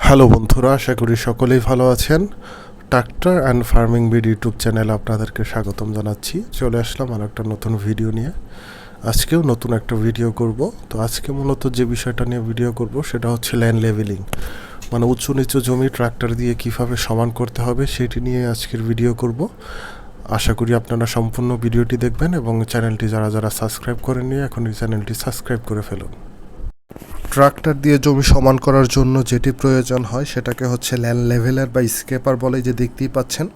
Hello বন্ধুরা, আশা করি সকলেই ভালো আছেন। Tractor and farming bid YouTube channel আপনাদেরকে স্বাগতম জানাচ্ছি। চলে আসলাম আর একটা নতুন ভিডিও নিয়ে। আজকেও নতুন একটা ভিডিও করব। তো আজকে মূলত যে বিষয়টা নিয়ে ভিডিও করব সেটা হচ্ছে ল্যান্ড লেভেলিং মানে উঁচু নিচু জমি ট্রাক্টর দিয়ে কীভাবে সমান করতে হবে সেটি নিয়ে আজকের ভিডিও করব। আশা করি আপনারা সম্পূর্ণ ভিডিওটি দেখবেন এবং চ্যানেলটি যারা যারা সাবস্ক্রাইব করেননি এখন এই চ্যানেলটি সাবস্ক্রাইব করে ফেলুন। ট্রাক্টর দিয়ে জমি সমান করার জন্য যেটি প্রয়োজন হয় সেটাকে হচ্ছে ল্যান্ড লেভেলার বা স্কেপার বলে যে দেখতেই পাচ্ছেন।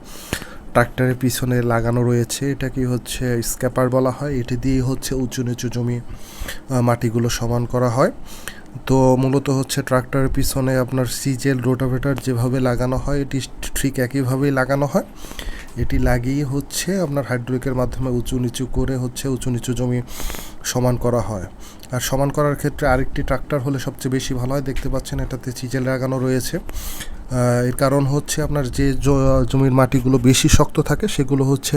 ট্রাক্টরের পিছনে লাগানো রয়েছে, এটাকে হচ্ছে স্কেপার বলা হয়। এটি দিয়ে হচ্ছে উঁচু নিচু জমি মাটিগুলো সমান করা হয়। তো মূলত হচ্ছে ট্রাক্টরের পিছনে আপনার সিজেল রোটাভেটার যেভাবে লাগানো হয়, এটি ঠিক একইভাবেই লাগানো হয়। এটি লাগিয়ে হচ্ছে আপনার হাইড্রোলিকের মাধ্যমে উঁচু নিচু করে হচ্ছে উঁচু নিচু জমি সমান করা হয়। আর সমান করার ক্ষেত্রে আরেকটি ট্রাক্টর হলে সবচেয়ে বেশি ভালো হয়। দেখতে পাচ্ছেন এটাতে চিজেল লাগানো রয়েছে। এর কারণ হচ্ছে আপনার যে জমির মাটিগুলো বেশি শক্ত থাকে, সেগুলো হচ্ছে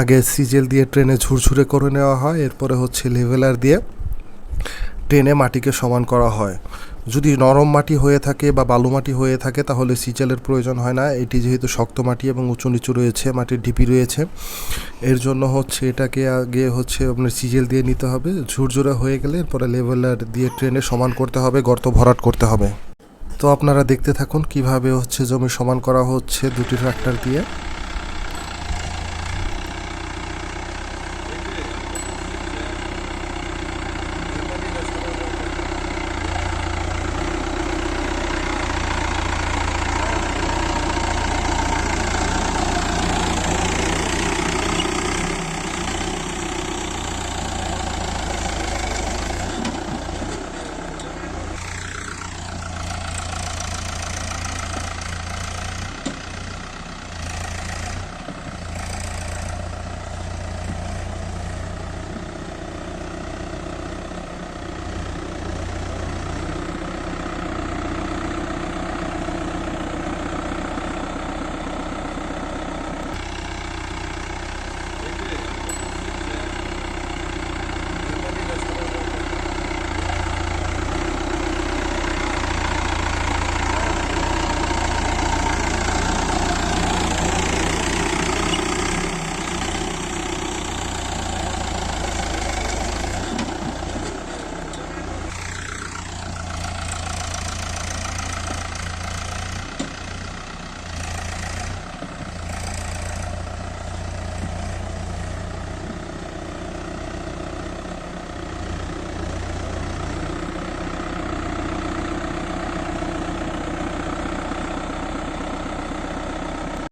আগে সিজেল দিয়ে ট্রেনে ঝুরঝুরে করে নেওয়া হয়। এরপরে হচ্ছে লেভেলার দিয়ে ট্রেনে মাটিকে সমান করা হয়। যদি নরম মাটি হয়ে থাকে বা বালু মাটি হয়ে থাকে, তাহলে সিজেলের প্রয়োজন হয় না। এটি যেহেতু শক্ত মাটি এবং উঁচু নিচু রয়েছে, মাটির ঢিপি রয়েছে। এর জন্য হচ্ছে এটাকে আগে হচ্ছে আপনার সিজেল দিয়ে নিতে হবে। ঝুরঝুরে হয়ে গেলে এরপরে লেভেলার দিয়ে ট্রেনে সমান করতে হবে, গর্ত ভরাট করতে হবে। তো আপনারা দেখতে থাকুন কীভাবে হচ্ছে জমি সমান করা হচ্ছে দুটি ট্রাক্টর দিয়ে।